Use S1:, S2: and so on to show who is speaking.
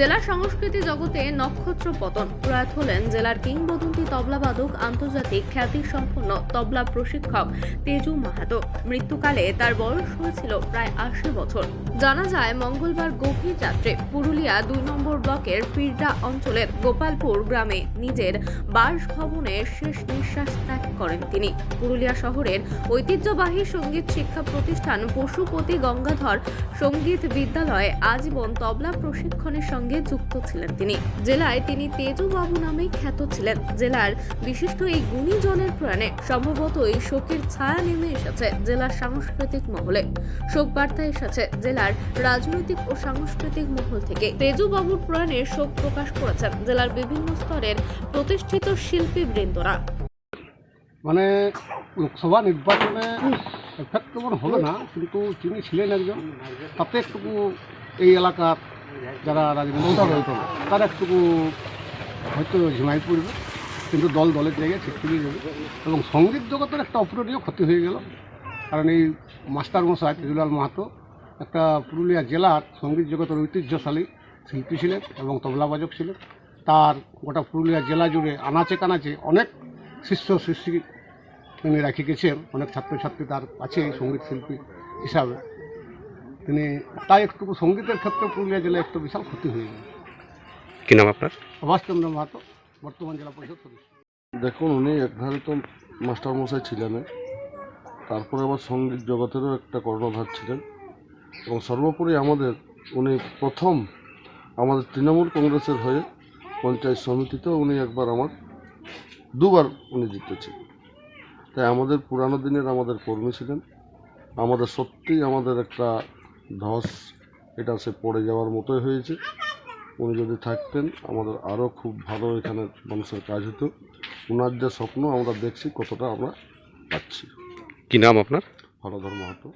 S1: জেলার সংস্কৃতি জগতে নক্ষত্র পতন। প্রয়াত হলেন জেলার কিংবদন্তি তবলাবাদক আন্তর্জাতিক খ্যাতি সম্পন্ন তবলা প্রশিক্ষক তেজু মাহাতো। মৃত্যুকালে তার বয়স হয়েছিল প্রায় আশি বছর। জানা যায়, মঙ্গলবার গভীর রাত্রে পুরুলিয়া দুই নম্বর ব্লকের পিরডা অঞ্চলের গোপালপুর গ্রামে নিজের বাসভবনে শেষ নিঃশ্বাস ত্যাগ করেন তিনি। পুরুলিয়া শহরের ঐতিহ্যবাহী সংগীত শিক্ষা প্রতিষ্ঠান পশুপতি গঙ্গাধর সংগীত বিদ্যালয়ে আজীবন তবলা প্রশিক্ষণের সঙ্গে যুক্ত ছিলেন তিনি। জেলায় তিনি তেজু বাবু নামেই খ্যাত ছিলেন। জেলার বিশিষ্ট এই গুণীজনের সম্ভবত এই শোকের ছায়া নেমে এসেছে জেলার সাংস্কৃতিক মহলে। শোক বার্তা এসেছে জেলার রাজনৈতিক ও সাংস্কৃতিক মহল থেকে। তেজু বাবুর প্রয়াণে শোক প্রকাশ করেছেন জেলার বিভিন্ন স্তরের প্রতিষ্ঠিত শিল্পী বৃন্দরা
S2: মানে লোকসভা নির্বাচনে এফেক্ট হবে না, কিন্তু তিনি ছিলেন একজন। তাতে একটুকু এই এলাকার যারা রাজনীতি রয়েছে তারা একটুকু হয়তো ঝিমাই পড়বে, কিন্তু দল দলের জায়গায় থেকে যাবে। এবং সংগীত জগতের একটা অপূরণীয় ক্ষতি হয়ে গেল। কারণ এই মাস্টার মশাই তেজুলাল মাহাতো একটা পুরুলিয়া জেলার সংগীত জগতের ঐতিহ্যশালী শিল্পী ছিলেন এবং তবলাবাদক ছিলেন। তার গোটা পুরুলিয়া জেলা জুড়ে আনাচে কানাচে অনেক শিষ্য শিষ্যী তিনি রেখে গেছেন। অনেক ছাত্রছাত্রী তার আছে সংগীত শিল্পী হিসাবে। তিনি তাই একটু সঙ্গীতের ক্ষেত্রে পুরুলিয়া জেলায় একটু বিশাল ক্ষতি হয়ে গেল
S3: কি নাম আপনার?
S2: সুভাষচন্দ্র মাহাতো বর্তমান জেলা পরিষদ সদস্য।
S4: দেখুন উনি একধারে তো মাস্টারমশাই ছিলেন তারপরে আবার সংগীত জগতেরও একটা কর্ণধার ছিলেন। এবং সর্বোপরি আমাদের উনি প্রথম আমাদের তৃণমূল কংগ্রেসের হয়ে পঞ্চায়েত সমিতিতেও উনি একবার আমার দুবার উনি জিতেছেন তাই আমাদের পুরানো দিনের আমাদের কর্মী ছিলেন। আমাদের সত্যিই আমাদের একটা ধস এটা সে পড়ে যাওয়ার মতোই হয়েছে। উনি যদি থাকতেন আমাদের আরও খুব ভালো এখানে মানুষের কাজ হতো। ওনার যে স্বপ্ন আমরা দেখছি কতটা আমরা পাচ্ছি।
S3: কি নাম আপনার?
S4: ভালো ধর্ম মাহাতো।